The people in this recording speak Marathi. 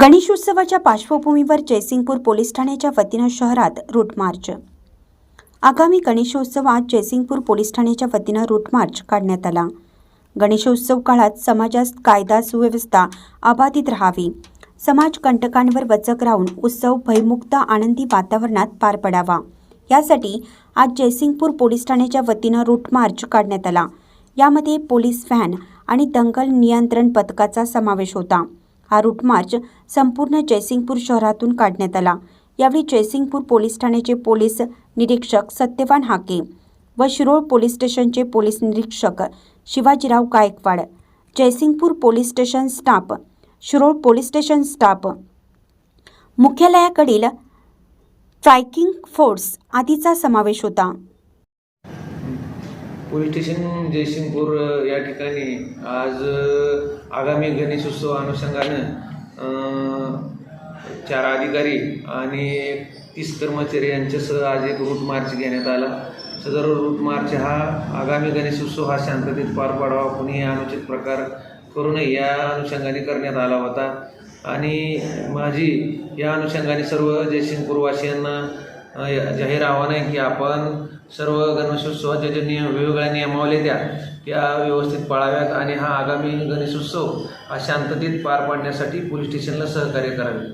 गणेशोत्सवाच्या पार्श्वभूमीवर जयसिंगपूर पोलीस ठाण्याच्या वतीनं शहरात रूट मार्च. आगामी गणेशोत्सवात जयसिंगपूर पोलीस ठाण्याच्या वतीनं रूट मार्च काढण्यात आला. गणेशोत्सव काळात समाजात कायदा सुव्यवस्था अबाधित राहावी. समाज कंटकांवर वचक राहून उत्सव भयमुक्त आनंदी वातावरणात पार पडावा. यासाठी आज जयसिंगपूर पोलीस ठाण्याच्या वतीनं रूट मार्च काढण्यात आला. यामध्ये पोलीस व्हॅन आणि दंगल नियंत्रण पथकाचा समावेश होता. हा रूट मार्च संपूर्ण जयसिंगपूर शहरातून काढण्यात आला. यावेळी जयसिंगपूर पोलीस ठाण्याचे पोलीस निरीक्षक सत्यवान हाके व शिरोळ पोलीस स्टेशनचे पोलीस निरीक्षक Shivajirao Gaikwad Jaysingpur police station staff Shirol police station staff मुख्यालयाकडील striking force आदीचा समावेश होता. पोलीस स्टेशन जयसिंगपूर या ठिकाणी आज आगामी गणेशोत्सव अनुषंगानं चार अधिकारी आणि तीस कर्मचारी यांच्यासह आज एक रूट मार्च घेण्यात आला. सदर रूट मार्च हा आगामी गणेशोत्सव हा शांततेत पार पाडावा कुणीही अनुचित प्रकार करू नये या अनुषंगाने करण्यात आला होता. आणि माझी या अनुषंगाने सर्व जयसिंगपूरवासियांना जाहीर आव्हान आहे की आपण सर्व गणेशोत्सवाच्या ज्या नियम वेगवेगळ्या नियमावली त्या त्या व्यवस्थित पाळाव्यात आणि हा आगामी गणेशोत्सव हा शांततेत पार पाडण्यासाठी पोलीस स्टेशनला सहकार्य करावे.